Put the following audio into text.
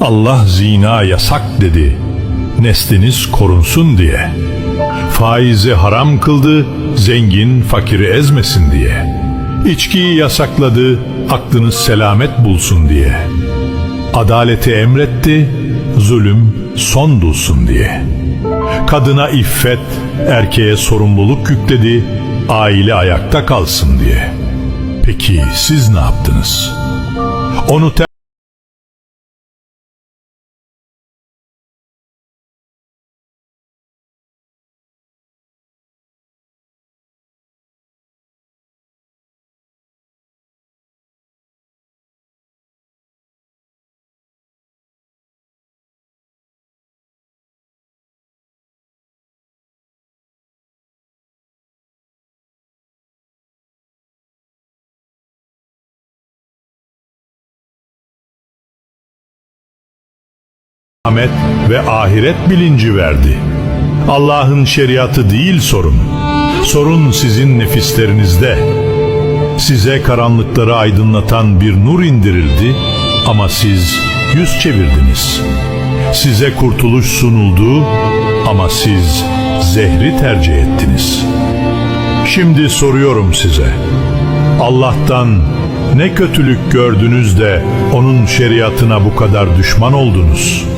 Allah zina yasak dedi. Nesliniz korunsun diye. Faizi haram kıldı, zengin fakiri ezmesin diye. İçkiyi yasakladı, aklınız selamet bulsun diye. Adaleti emretti, zulüm son bulsun diye. Kadına iffet, erkeğe sorumluluk yükledi, aile ayakta kalsın diye. Peki siz ne yaptınız? Onu Ahmet ve ahiret bilinci verdi. Allah'ın şeriatı değil sorun. Sorun sizin nefislerinizde. Size karanlıkları aydınlatan bir nur indirildi ama siz yüz çevirdiniz. Size kurtuluş sunuldu ama siz zehri tercih ettiniz. Şimdi soruyorum size. Allah'tan ne kötülük gördünüz de onun şeriatına bu kadar düşman oldunuz?''